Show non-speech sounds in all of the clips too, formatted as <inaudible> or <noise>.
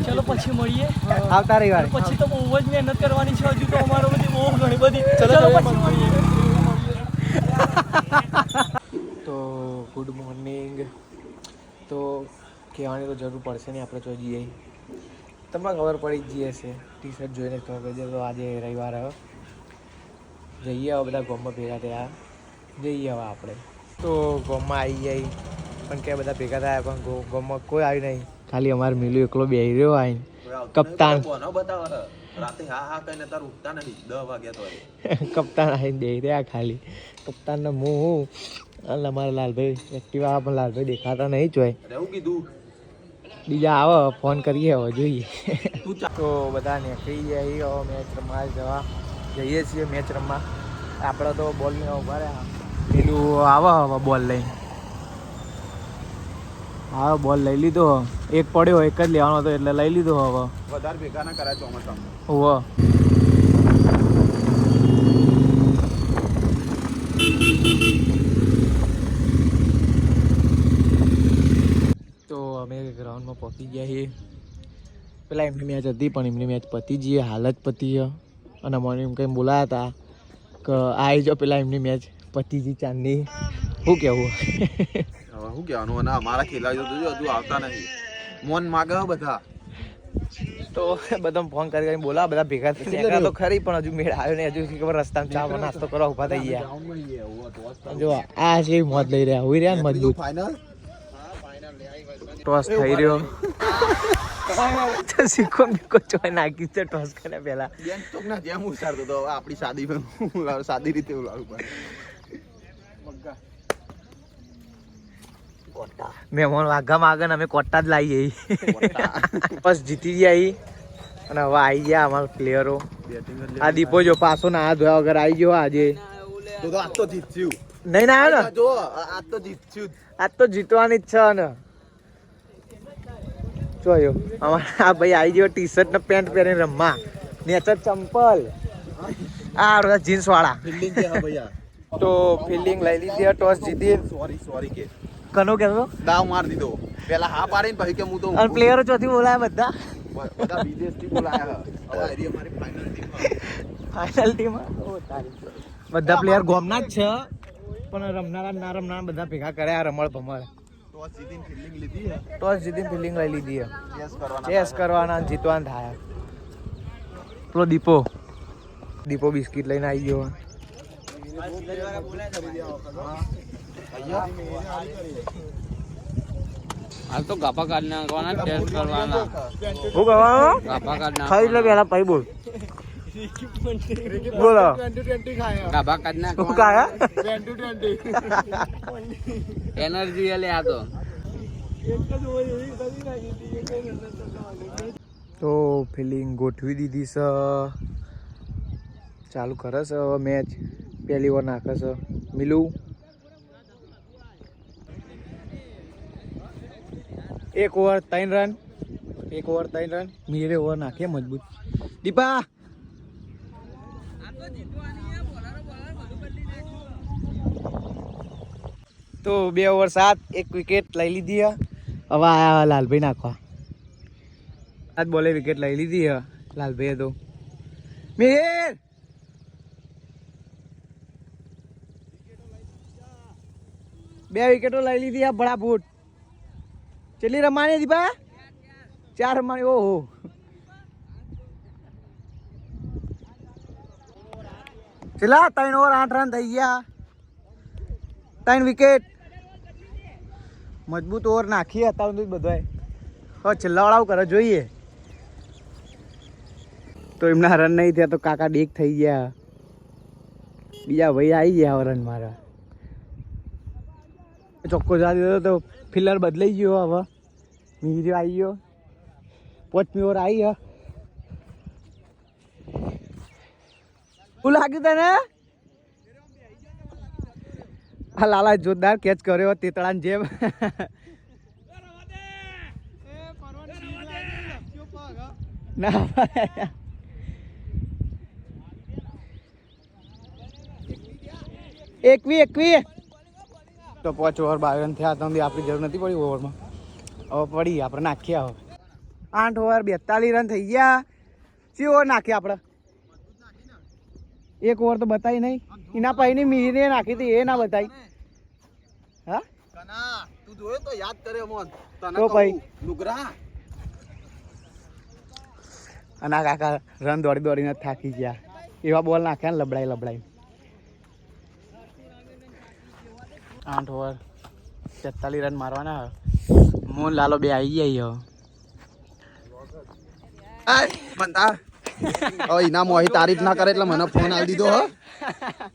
ચલો પછી મળીએ. આવતા રવિવારે. પછી તો બહુ જ મહેનત કરવાની છે હજુ તો અમારો બધી બહુ ઘણી બધી. ચલો, પછી મળીએ. <laughs> તો ગુડ મોર્નિંગ તો કહેવાની તો જરૂર પડશે નહીં આપણે તો જઈએ તમને ખબર પડી જ જઈએ છે ટી શર્ટ જોઈને ખબર પડી જાય તો આજે રવિવાર હવે. જઈએ હવે બધા ગોમમાં ભેગા થયા. જઈએ હવે આપણે. તો ગોમમાં આવી જાય પણ કે બધા ભેગા થયા પણ ગોમમાં કોઈ આવ્યું નહીં. ખાલી અમારે મિલુ એકલો બેહી રહ્યો આવીને કપ્તાન. રાતે હા હા કઈને તાર ઉઠતા નહીં દસ વાગ્યા તો <laughs> કપ્તાન આવીને બેહી રહ્યા ખાલી. કપ્તાનનો મું હું અને અમારા લાલભાઈ એક્ટિવા પણ લાલભાઈ દેખાતા નહીં જોઈ રહેવું કીધું. બીજા આવો ફોન કરીએ હવે જોઈએ. તો બધા નીકળી જાય હવે મેચ રમવા જવા જઈએ છીએ મેચ રમવા. આપણે તો બોલ ને ઊભા રહ્યા. પેલું આવો હવે બોલ લઈને. હા બોલ લઈ લીધો એક પડ્યો એક જ લેવાનો હતો એટલે લઈ લીધો હવે. વધારે ભેગા ના કરાય ચોમાસામાં. ઓવો તો અમે ગ્રાઉન્ડમાં પહોંચી ગયા છીએ. પેલા એમની મેચ હતી પણ એમની મેચ પતી જઈએ હાલ જ પતી અને મને એમ કંઈ બોલાયા હતા કે આવી જાઓ પેલા એમની મેચ પતી જઈ ચાંદની. શું કહેવું? હવે શું કહેવાનું? અને અમારા ખેલાડીઓ તો જો હજુ આવતા નથી. મોન માગે બધા. તો બધા ફોન કરી કરીને બોલા બધા ભેગા થઈ ગયા તો ખરી પણ હજુ મેળ આવ્યો ને હજુ ખબર રસ્તામાં ચા નાસ્તો કરવા ઊભા થઈ ગયા. જો આ છે મોત લઈ રહ્યા. હોય રહ્યા મજબૂત? ફાઇનલ ટોસ થઈ રહ્યો. તો સિક્કો બિક્કો ચોય નાખી છે ટોસ કર્યા પહેલા. બેન ના જેમ ઉછાળતો તો આપણી સાદી સાદી રીતે ઉલાડવું પડે. મહેમાન વાઘા આગળ અમે કોટા જ લાવીએ બસ જીતી ગયા ઈ. અને હવે આવી ગયા અમારા પ્લેયરો આ દીપો જો પાછો ના હાથ ધોયા વગર આવી ગયો આજે. તો તો આજ તો જીત્યું. નહીં ના આવ્યો ને? જો આજ તો જીત્યું આજ તો જીતવાની જ છે ને જોયો. અમારા આ ભાઈ આવી ગયો ટી શર્ટ ને પેન્ટ પહેરીને રમવા. નેચર ચંપલ. આ બધા જીન્સ વાળા. તો ફિલ્ડિંગ લઈ લીધી ટોસ જીતી. સોરી સોરી કે. કનો કેતો દાવ માર દીધો. પેલા હા પાડીને પછી કે હું તો અને પ્લેયરો ચોથી બોલાયા બધા? બધા વિદેશથી બોલાયા. હવે અમારી ફાઇનલ ટીમ ફાઇનલ ટીમ બધા પ્લેયર ગોમના જ છે પણ રમનારા ના રમનારા બધા ભેગા કર્યા રમણ જીતીને ફિલ્ડિંગ લીધી ટોસ જીતીને ફિલ્ડિંગ લઈ લીધી ચેસ કરવાના ચેસ કરવાના જીતવાના થાય. પેલો દીપો. દીપો બિસ્કિટ લઈને આવી ગયો. હાલ તો ગાપા કાઢ નાખવાના ટેસ્ટ કરવાના. હું કરવાનું ગાપા કાઢ ખાઈ લે નાખવાના. પેલા પૈ બોલ. બોલો. ગાભા કાઢ શું નાખવાના. કાયા એનર્જી એટલે આ તો. તો ફિલિંગ ગોઠવી દીધી છે. ચાલુ કરે છે હવે મેચ પહેલી વાર નાખે છે. મિલું એક ઓવર ત્રણ રન એક ઓવર ત્રણ રન મીરે ઓવર નાખીએ મજબૂત. દીપા! તો બે ઓવર સાત, એક વિકેટ લઈ લીધી હવે આયા લાલભાઈ નાખવા. આજ બોલે વિકેટ લઈ લીધી લાલભાઈએ તો. મિહિર! બે વિકેટો લઈ લીધી આ ભળા ફૂટ કેટલી રમાણી દીપા ચાર રમાણી ઓહો. છેલ્લા ત્રણ ઓવર આઠ રન થઈ ગયા. ત્રણ વિકેટ. મજબૂત ઓવર નાખી હતા બધાએ. હવે છેલ્લા વાળાઓ કરે, જોઈએ. તો એમના રન નહીં થયા તો કાકા ડેક થઈ ગયા. બીજા ભાઈ આવી ગયા રન મારા ચોખ્ખો જા દીધો તો ફિલ્લર બદલાઈ ગયો હવે. મીર્યો આવી ગયો. પોચમી ઓવર આવી ગયો શું લાગ્યું તને? આ લાલા જોરદાર કેચ કર્યો, તેતળાની જેમ. ના એકવી એકવી. તો પાંચ ઓવર બાર રન થયા તો આપણી જરૂર નથી પડી ઓવરમાં. હવે પડી આપણે નાખ્યા હવે. આઠ ઓવર બેતાલીસ રન થઈ ગયા. સી ઓવર નાખ્યા આપણે? એક ઓવર તો બતાવી નહીં. એના પછી મીરે નાખી હતી એ ના બતાવી. હા? તું જોયો તો યાદ કરે મોન તને ભાઈ. નુગરા અને આ કાકા રન દોડી દોડીને થાકી ગયા. એવા બોલ નાખ્યા ને લબડાઈ લબડાઈ આઠ ઓવર તેતાલીસ રન મારવાના હું ને લાલો બે આવી ગયા હવે. ઇનામ હોય તારીફ ના કરે એટલે મને ફોન આવી દીધો હ.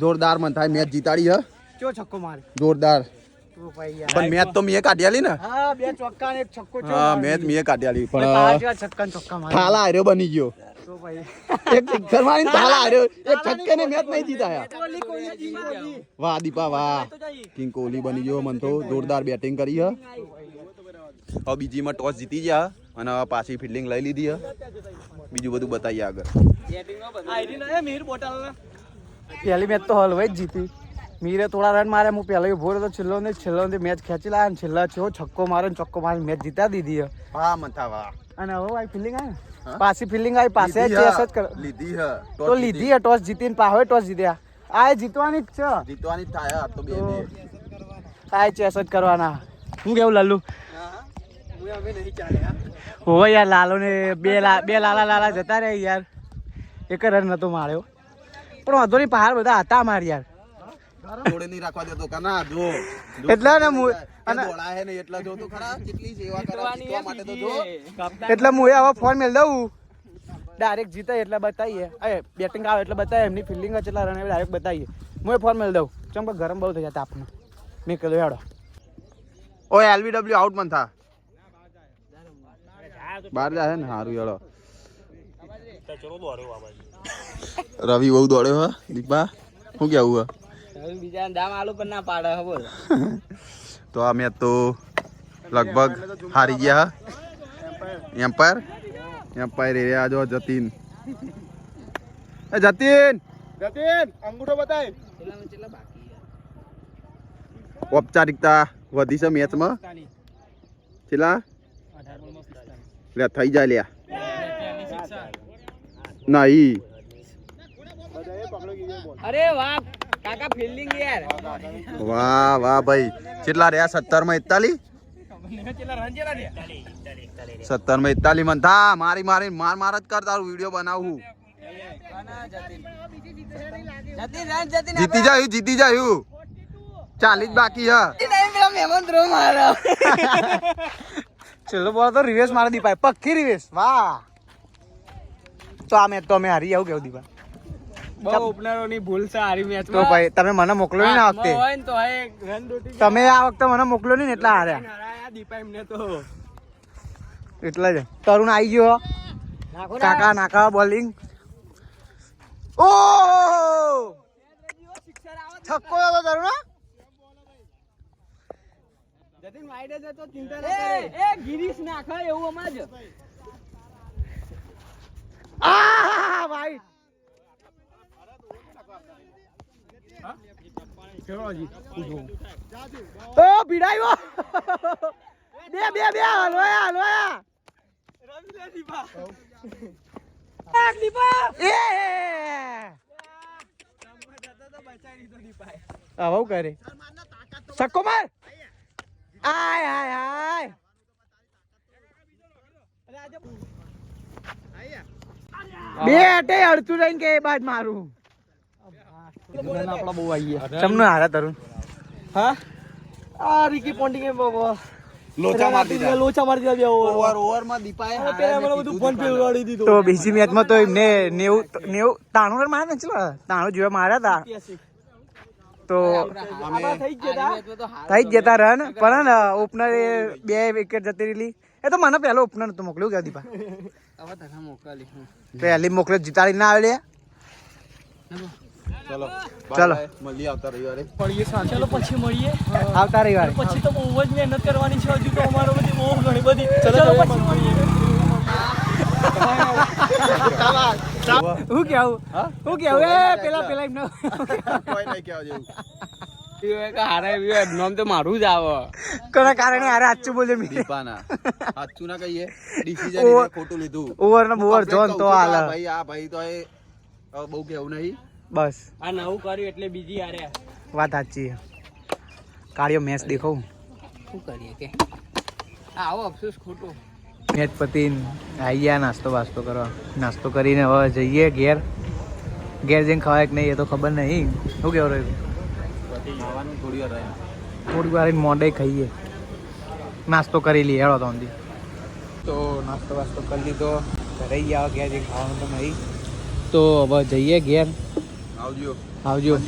જોરદાર મન થાય મેચ જીતાડી હ. ચો છક્કો મારે? જોરદાર. પણ મેચ તો મેં કાઢી આલી ને. હા બે ચોક્કા ને એક છક્કો હા મેચ મેં કાઢી આલી પણ છક્કા થાલા બની ગયો. તો ભાઈ. એક સિક્સર મારીને થાલા હાર્યો એક છક્કે ને મેચ નહીં જીતાયા વાહ દીપા વાહ. કિંગ કોહલી બની ગયો મન તો જોરદાર બેટિંગ કરી હ. હવે બીજીમાં ટોસ જીતી ગયા અને પાછી ફિલ્ડિંગ લઈ લીધી હ. બીજું બધું બતાવીએ આગળ. આઈડી ના મીર બોટલ ના. પહેલી મેચ તો હલવાઈ જ જીતી. મીરે થોડા રન મારે હું પહેલા ઊભો રહ્યો છેલ્લો ને છેલ્લો ને મેચ ખેંચી લાયા ને છેલ્લા છો છક્કો મારે ચોક્કો મારે મેચ જીતા દીધી હા. વાહ મથા વાહ. અને હવે આ ફિલ્ડિંગ આવે? પાછી ફિલ્ડિંગ આવી પાસે ચેસ જ કર લીધી હ. તો લીધી હે ટોસ જીતીને પાછો ટોસ જીત્યા. આ જીતવાની જ છે. જીતવાની થાય તો બે બે. આ ચેસ જ કરવાના. હું કેવું લાલુ? હોવે યાર લાલો ને બે બે લાલા લાલા જતા રહ્યા યાર. એક રન નતો માર્યો. પણ વાંધો નહીં પહાડ બધા હતા માર યાર. જોડે નહીં રાખવા દેતો કના જો એટલે ને મુ- અને અને- દોડા હે ને એટલા જો તો ખરા કેટલી સેવા કરે જીતવા માટે તો જો. એટલે હું. એ હવે ફોન મેળ દઉં. ડાયરેક્ટ જીતે એટલે બતાવીએ અરે બેટિંગ આવે એટલે બતાવીએ એમની ફિલ્ડિંગ કેટલા રન ડાયરેક્ટ બતાવીએ હું એ ફોન મેળ દઉં. ચમ કે ગરમ બહુ થઈ જતા આપણને મેં કીધું હેડો. ઓય એલબીડબ્લ્યુ આઉટ મન થા. બાર જાય ને હારું હેડો. રવિ બહુ દોડ્યો હ દીપા. શું કેવું હ? બીજા દામ આલુ પણ ના પાડે હે બોલ <laughs> તો આ મેચ તો લગભગ હારી ગયા. એમ્પાયર એમ્પાયર એરિયા જો જતીન. એ જતીન! જતીન અંગૂઠો બતાય. ઔપચારિકતા વધી છે મેચમાં છેલ્લા? લે થઈ જાય લ્યા. નહીં. અરે વાહ કાકા ફિલ્ડિંગ યાર. વાહ વાહ ભાઈ. કેટલા રહ્યા? સત્તરમાં એકતાલીસ? સત્તરમાં એકતાલીસ મન થા મારી મારી માર માર જ કર તારું વીડિયો બનાવું જતી જાયું જીતી જાયું ચાલીસ જ બાકી હ. છેલ્લો બોલ તો રિવેસ મારે દીપાય પક્કી રિવેશ વાહ. તો આ મેચ તો અમે હારી આવું કેવું દીપા? બહુ ઓપનરોની ભૂલ છે હારી મેચ તો ભાઈ તમે મને મોકલો ને આ વખતે? હોય ને તો રન દોટી તમે આ વખતે મને મોકલો ને એટલા હાર્યા. દીપા એમને તો. એટલે જ. તરુણ આવી ગયો. કાકા નાકા બોલિંગ ઓ છક્કો હતો તરુણ? જતીન વાઈડ જ હતો ચિંતા ના કરે. એ ગિરીશ નાખે એવું અમાજ આ ભાઈ. ઓ ભીડાયો બે બે બે હલવાયા હલવાયા એ. હવે હું કરે સક્કો માર. આય આય આય. બે અટે અડતું રહીને કે એ બાદ મારું. આપડા બહુ આવી ગયા. તમને હારા તરુણ. હા? આ રિકી પોન્ટિંગ એ બાબા. લોચા મારી દીધા. લોચા મારી દીધા ઓવર. ઓવરમાં દીપાએ આ મને બધું ફોન પે ઉડાડી દીધું. તો બીજી મેચમાં તો એમને નેવું નેવું તાણું રન માર્યા ને ચલો તાણું જેવા માર્યા હતા તો થઈ જ ગયા તા. જતા રન પણ ઓપનર બે વિકેટ જતી રહેલી. એ તો મને પહેલો ઓપનર નતો મોકલ્યું કે દીપા. હવે તને મોકલી પહેલી મોકલે જીતાડી ના આવે ચલો. ચલો. મળીએ આવતા રવિવારે. ચલો પછી મળીએ. આવતા રવિવારે. પછી તો બહુ જ મહેનત કરવાની છે હજુ તો અમારો બધી બહુ ઘણી બધી. ચલો પછી મળીએ. હું કેવું હું? કેવું એ પેલા પેલા એમને કોઈ નહીં કહેવા જેવું. નામ તો મારું જ આવે. કોના કારણે હારે બોલ્યો મેં? દીપાના. ના કહીએ. ખોટું લીધું. ઓવર ને બોવર જોન તો હાલ. ભાઈ આ ભાઈ તો એ હવે બહુ કેવું નહીં. બસ. આ નવું કર્યું એટલે બીજી હારે વાત સાચી કાળિયો મેચ દેખાવ. શું કરીએ કે? આવો અફસોસ ખોટો. મેચ પતીને આવી ગયા નાસ્તો વાસ્તો કરવા. નાસ્તો કરીને હવે જઈએ ઘેર. ઘેર જઈને ખવાય કે નહીં એ તો ખબર નહીં. શું કેવું રહ્યું ખાવાનું થોડી વાર થોડી વાર મોડે ખાઈએ. નાસ્તો કરી લઈએ હેળો તમને તો નાસ્તો વાસ્તો કરી લીધો. ઘરે ગયા ઘેર જઈને ખાવાનું તો નહીં. તો હવે જઈએ ઘેર. આવજો. આવજો.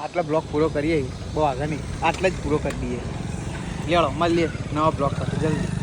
આટલા બ્લોક પૂરો કરીએ. બહુ આગળ નહીં. આટલા જ પૂરો કરી દઈએ. લેડો મળીએ. નવા બ્લોક સાથે. જલ્દી.